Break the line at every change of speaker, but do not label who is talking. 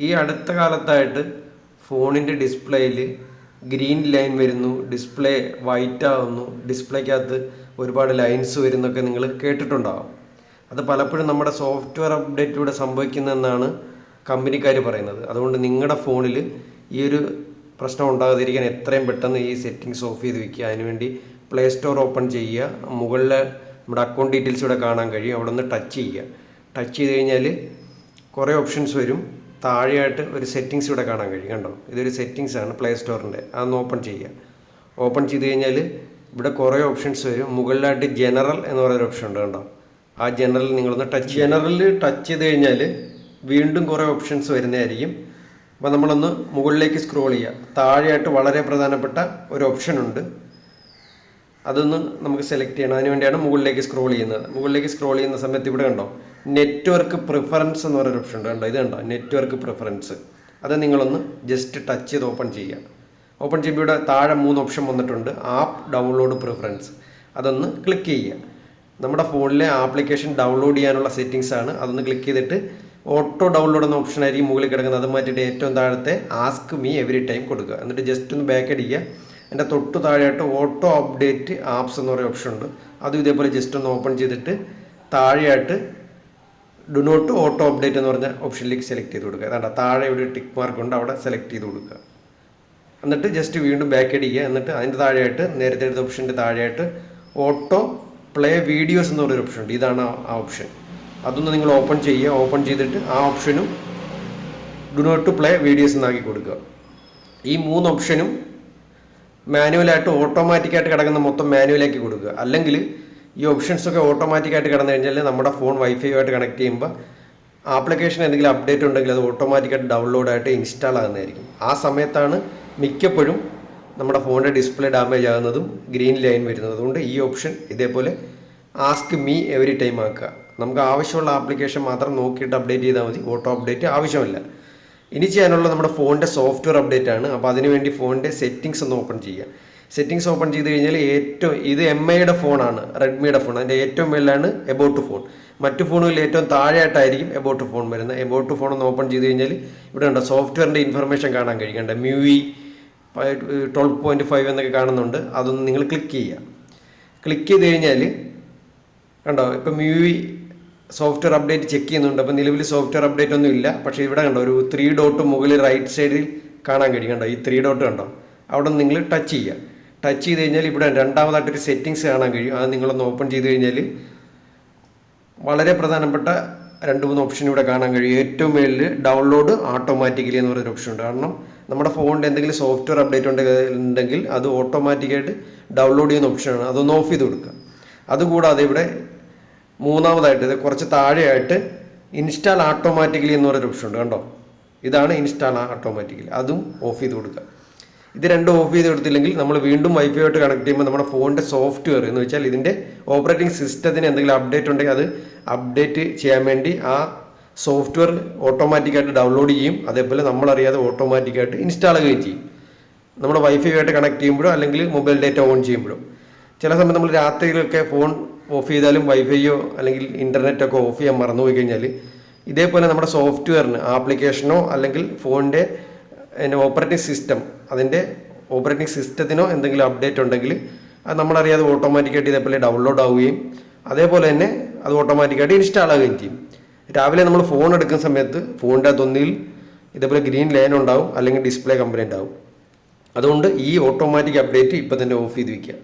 ഈ അടുത്ത കാലത്തായിട്ട് ഫോണിന്റെ ഡിസ്പ്ലേയിൽ ഗ്രീൻ ലൈൻ വരുന്നു ഡിസ്പ്ലേ വൈറ്റ് ആവുന്നു ഡിസ്പ്ലേക്കകത്ത് ഒരുപാട് ലൈൻസ് വരുന്നൊക്കെ നിങ്ങൾ കേട്ടിട്ടുണ്ടാവും. അത് പലപ്പോഴും നമ്മുടെ സോഫ്റ്റ്വെയർ അപ്ഡേറ്റിലൂടെ സംഭവിക്കുന്നതെന്നാണ് കമ്പനിക്കാർ പറയുന്നത്. അതുകൊണ്ട് നിങ്ങളുടെ ഫോണിൽ ഈ ഒരു പ്രശ്നം ഉണ്ടാകാതിരിക്കാൻ എത്രയും പെട്ടെന്ന് ഈ സെറ്റിങ്സ് ഓഫ് ചെയ്ത് വെക്കുക. അതിനുവേണ്ടി പ്ലേ സ്റ്റോർ ഓപ്പൺ ചെയ്യുക. മുകളിൽ നമ്മുടെ അക്കൗണ്ട് ഡീറ്റെയിൽസ് ഇവിടെ കാണാൻ കഴിയും. അവിടെ നിന്ന് ടച്ച് ചെയ്യുക. ടച്ച് ചെയ്ത് കഴിഞ്ഞാൽ കുറേ ഓപ്ഷൻസ് വരും. താഴെയായിട്ട് ഒരു സെറ്റിങ്സ് ഇവിടെ കാണാൻ കഴിയും. കണ്ടോ? ഇതൊരു സെറ്റിങ്സ് ആണ് പ്ലേ സ്റ്റോറിന്റെ അതൊന്ന് ഓപ്പൺ ചെയ്യുക. ഓപ്പൺ ചെയ്ത് കഴിഞ്ഞാൽ ഇവിടെ കുറേ ഓപ്ഷൻസ് വരും. മുകളിലായിട്ട് ജനറൽ എന്ന് പറയുന്ന ഓപ്ഷൻ ഉണ്ട് കണ്ടോ? ആ ജനറൽ നിങ്ങളൊന്ന് ടച്ച് ജനറലിൽ ടച്ച് ചെയ്ത് കഴിഞ്ഞാൽ വീണ്ടും കുറേ ഓപ്ഷൻസ് വരുന്നതായിരിക്കും. അപ്പോൾ നമ്മളൊന്ന് മുകളിലേക്ക് സ്ക്രോൾ ചെയ്യുക. താഴെയായിട്ട് വളരെ പ്രധാനപ്പെട്ട ഒരു ഓപ്ഷൻ ഉണ്ട്. അതൊന്ന് നമുക്ക് സെലക്ട് ചെയ്യണം. അതിനുവേണ്ടിയാണ് മുകളിലേക്ക് സ്ക്രോൾ ചെയ്യുന്നത്. മുകളിലേക്ക് സ്ക്രോൾ ചെയ്യുന്ന സമയത്ത് ഇവിടെ കണ്ടോ? നെറ്റ്വർക്ക് പ്രിഫറൻസ് എന്ന് പറയുന്ന ഓപ്ഷൻ ഉണ്ട് കണ്ടോ? ഇത് കണ്ടോ? നെറ്റ്വർക്ക് പ്രിഫറൻസ് അത് നിങ്ങളൊന്ന് ജസ്റ്റ് ടച്ച് ചെയ്ത് ഓപ്പൺ ചെയ്യുക. ഓപ്പൺ ചെയ്യുമ്പോൾ ഇവിടെ താഴെ മൂന്ന് ഓപ്ഷൻ വന്നിട്ടുണ്ട്. ആപ്പ് ഡൗൺലോഡ് പ്രിഫറൻസ് അതൊന്ന് ക്ലിക്ക് ചെയ്യുക. നമ്മുടെ ഫോണിലെ ആപ്ലിക്കേഷൻ ഡൗൺലോഡ് ചെയ്യാനുള്ള സെറ്റിങ്സ് ആണ്. അതൊന്ന് ക്ലിക്ക് ചെയ്തിട്ട് ഓട്ടോ ഡൗൺലോഡ് എന്ന ഓപ്ഷൻ ആയിരിക്കും മുകളിൽ കിടക്കുന്നത്. അത് മാറ്റിയിട്ട് ഏറ്റവും താഴത്തെ ആസ്ക് മീ എവറി ടൈം കൊടുക്കുക. എന്നിട്ട് ജസ്റ്റ് ഒന്ന് ബാക്ക് അടിക്കുക. എന്റെ തൊട്ട് താഴെയായിട്ട് ഓട്ടോ അപ്ഡേറ്റ് ആപ്സ് എന്ന് പറയുന്ന ഓപ്ഷൻ ഉണ്ട്. അതും ഇതേപോലെ ജസ്റ്റ് ഒന്ന് ഓപ്പൺ ചെയ്തിട്ട് താഴെയായിട്ട് ഡു നോട്ട് ഓട്ടോ അപ്ഡേറ്റ് എന്ന് പറഞ്ഞ ഓപ്ഷനിലേക്ക് സെലക്ട് ചെയ്ത് കൊടുക്കുക. അതാണ്ട് താഴെ ഒരു ടിക്ക് മാർക്ക് ഉണ്ട് അവിടെ സെലക്ട് ചെയ്ത് കൊടുക്കുക. എന്നിട്ട് ജസ്റ്റ് വീണ്ടും ബാക്ക് അടിക്കുക എന്നിട്ട് അതിന്റെ താഴെയായിട്ട് നേരത്തെ എടുത്ത ഓപ്ഷന്റെ താഴെയായിട്ട് ഓട്ടോ പ്ലേ വീഡിയോസ് എന്ന് പറയുന്ന ഓപ്ഷൻ ഉണ്ട്. ഇതാണ് ആ ഓപ്ഷൻ അതൊന്ന് നിങ്ങൾ ഓപ്പൺ ചെയ്യുക. ഓപ്പൺ ചെയ്തിട്ട് ആ ഓപ്ഷനും ഡു നോട്ട് പ്ലേ വീഡിയോസ് എന്നാക്കി കൊടുക്കുക. ഈ മൂന്ന് ഓപ്ഷനും മാനുവലായിട്ട് ഓട്ടോമാറ്റിക്കായിട്ട് കിടക്കുന്ന മൊത്തം മാനുവലാക്കി കൊടുക്കുക. അല്ലെങ്കിൽ ഈ ഓപ്ഷൻസ് ഒക്കെ ഓട്ടോമാറ്റിക്കായിട്ട് കിടന്നു കഴിഞ്ഞാൽ നമ്മുടെ ഫോൺ വൈഫൈയുമായിട്ട് കണക്ട് ചെയ്യുമ്പോൾ ആപ്ലിക്കേഷൻ എന്തെങ്കിലും അപ്ഡേറ്റ് ഉണ്ടെങ്കിൽ അത് ഓട്ടോമാറ്റിക്കായിട്ട് ഡൗൺലോഡായിട്ട് ഇൻസ്റ്റാൾ ആകുന്നതായിരിക്കും. ആ സമയത്താണ് മിക്കപ്പോഴും നമ്മുടെ ഫോണിന്റെ ഡിസ്പ്ലേ ഡാമേജ് ആകുന്നതും ഗ്രീൻ ലൈൻ വരുന്നതും. അതുകൊണ്ട് ഈ ഓപ്ഷൻ ഇതേപോലെ ആസ്ക് മീ എവറി ടൈം ആക്കുക. നമുക്ക് ആവശ്യമുള്ള ആപ്ലിക്കേഷൻ മാത്രം നോക്കിയിട്ട് അപ്ഡേറ്റ് ചെയ്താൽ മതി. ഓട്ടോ അപ്ഡേറ്റ് ആവശ്യമില്ല. ഇനി ചെയ്യാനുള്ള നമ്മുടെ ഫോണിന്റെ സോഫ്റ്റ്വെയർ അപ്ഡേറ്റ് ആണ്. അപ്പോൾ അതിനുവേണ്ടി ഫോണിന്റെ സെറ്റിങ്സ് ഒന്ന് ഓപ്പൺ ചെയ്യുക. സെറ്റിങ്സ് ഓപ്പൺ ചെയ്ത് കഴിഞ്ഞാൽ ഏറ്റവും ഇത് എം ഐയുടെ ഫോണാണ് റെഡ്മിയുടെ ഫോൺ. അതിന്റെ ഏറ്റവും മേലാണ് എബൌട്ട് ഫോൺ മറ്റു ഫോണുകളിൽ ഏറ്റവും താഴെയായിട്ടായിരിക്കും എബൌട്ട് ഫോൺ വരുന്നത്. എബൌട്ട് ഫോൺ ഒന്ന് ഓപ്പൺ ചെയ്ത് കഴിഞ്ഞാൽ ഇവിടെ ഉണ്ട് സോഫ്റ്റ്വെയറിന്റെ ഇൻഫർമേഷൻ കാണാൻ കഴിയുന്നുണ്ട് മ്യൂവി ട്വൽവ് പോയിന്റ് ഫൈവ് എന്നൊക്കെ കാണുന്നുണ്ട്. അതൊന്ന് നിങ്ങൾ ക്ലിക്ക് ചെയ്യുക. ക്ലിക്ക് ചെയ്ത് കഴിഞ്ഞാൽ കണ്ടോ ഇപ്പം മ്യൂവി സോഫ്റ്റ്വെയർ അപ്ഡേറ്റ് ചെക്ക് ചെയ്യുന്നുണ്ട്. അപ്പോൾ നിലവിൽ സോഫ്റ്റ്വെയർ അപ്ഡേറ്റ് ഒന്നും ഇല്ല. പക്ഷേ ഇവിടെ കണ്ടോ ഒരു ത്രീ ഡോട്ട് മുകളിൽ റൈറ്റ് സൈഡിൽ കാണാൻ കഴിയും കണ്ടോ? ഈ ത്രീ ഡോട്ട് കണ്ടോ? അവിടെ നിങ്ങൾ ടച്ച് ചെയ്യുക. ടച്ച് ചെയ്ത് കഴിഞ്ഞാൽ ഇവിടെ രണ്ടാമതായിട്ടൊരു സെറ്റിങ്സ് കാണാൻ കഴിയും. അത് നിങ്ങളൊന്ന് ഓപ്പൺ ചെയ്ത് കഴിഞ്ഞാൽ വളരെ പ്രധാനപ്പെട്ട രണ്ട് മൂന്ന് ഓപ്ഷൻ ഇവിടെ കാണാൻ കഴിയും. ഏറ്റവും മേളിൽ ഡൗൺലോഡ് ഓട്ടോമാറ്റിക്കലി എന്ന് പറയുന്ന ഓപ്ഷൻ ഉണ്ട്. കാരണം നമ്മുടെ ഫോണിന്റെ എന്തെങ്കിലും സോഫ്റ്റ്വെയർ അപ്ഡേറ്റ് ഉണ്ടെങ്കിൽ അത് ഓട്ടോമാറ്റിക്കായിട്ട് ഡൗൺലോഡ് ചെയ്യുന്ന ഓപ്ഷനാണ് അതൊന്ന് ഓഫ് ചെയ്ത് കൊടുക്കുക. അതുകൂടാതെ ഇവിടെ മൂന്നാമതായിട്ട് ഇത് കുറച്ച് താഴെയായിട്ട് ഇൻസ്റ്റാൾ ആട്ടോമാറ്റിക്കലി എന്ന് പറയുന്ന ഓപ്ഷൻ ഉണ്ട് കണ്ടോ? ഇതാണ് ഇൻസ്റ്റാൾ ആട്ടോമാറ്റിക്കലി അതും ഓഫ് ചെയ്ത് കൊടുക്കുക. ഇത് രണ്ടും ഓഫ് ചെയ്ത് കൊടുത്തില്ലെങ്കിൽ നമ്മൾ വീണ്ടും വൈഫൈ ആയിട്ട് കണക്ട് ചെയ്യുമ്പോൾ നമ്മുടെ ഫോണിന്റെ സോഫ്റ്റ്വെയർ എന്ന് വെച്ചാൽ ഇതിന്റെ ഓപ്പറേറ്റിംഗ് സിസ്റ്റത്തിന് എന്തെങ്കിലും അപ്ഡേറ്റ് ഉണ്ടെങ്കിൽ അത് അപ്ഡേറ്റ് ചെയ്യാൻ വേണ്ടി ആ സോഫ്റ്റ്വെയർ ഓട്ടോമാറ്റിക്കായിട്ട് ഡൗൺലോഡ് ചെയ്യും. അതേപോലെ നമ്മളറിയാതെ ഓട്ടോമാറ്റിക്കായിട്ട് ഇൻസ്റ്റാൾ ചെയ്യുകയും ചെയ്യും. നമ്മുടെ വൈഫൈ ആയിട്ട് കണക്ട് ചെയ്യുമ്പോഴോ അല്ലെങ്കിൽ മൊബൈൽ ഡേറ്റ ഓൺ ചെയ്യുമ്പോഴോ. ചില സമയത്ത് നമ്മൾ രാത്രിയിലൊക്കെ ഫോൺ ഓഫ് ചെയ്താലും വൈഫൈയോ അല്ലെങ്കിൽ ഇന്റർനെറ്റൊക്കെ ഓഫ് ചെയ്യാൻ മറന്നുപോയി കഴിഞ്ഞാൽ ഇതേപോലെ നമ്മുടെ സോഫ്റ്റ്വെയറിന് ആപ്ലിക്കേഷനോ അല്ലെങ്കിൽ ഫോണിന്റെ ഓപ്പറേറ്റിംഗ് സിസ്റ്റം അതിന്റെ ഓപ്പറേറ്റിംഗ് സിസ്റ്റത്തിനോ എന്തെങ്കിലും അപ്ഡേറ്റ് ഉണ്ടെങ്കിൽ അത് നമ്മളറിയാതെ ഓട്ടോമാറ്റിക്കായിട്ട് ഇതേപോലെ ഡൗൺലോഡ് ആവുകയും അതേപോലെ തന്നെ അത് ഓട്ടോമാറ്റിക്കായിട്ട് ഇൻസ്റ്റാൾ ആവുകയും ചെയ്യും. രാവിലെ നമ്മൾ ഫോൺ എടുക്കുന്ന സമയത്ത് ഫോണിന്റെ അകത്തൊന്നിൽ ഇതേപോലെ ഗ്രീൻ ലൈൻ ഉണ്ടാവും അല്ലെങ്കിൽ ഡിസ്പ്ലേ കമ്പനി ഉണ്ടാവും. അതുകൊണ്ട് ഈ ഓട്ടോമാറ്റിക് അപ്ഡേറ്റ് ഇപ്പം തന്നെ ഓഫ് ചെയ്ത് വയ്ക്കുക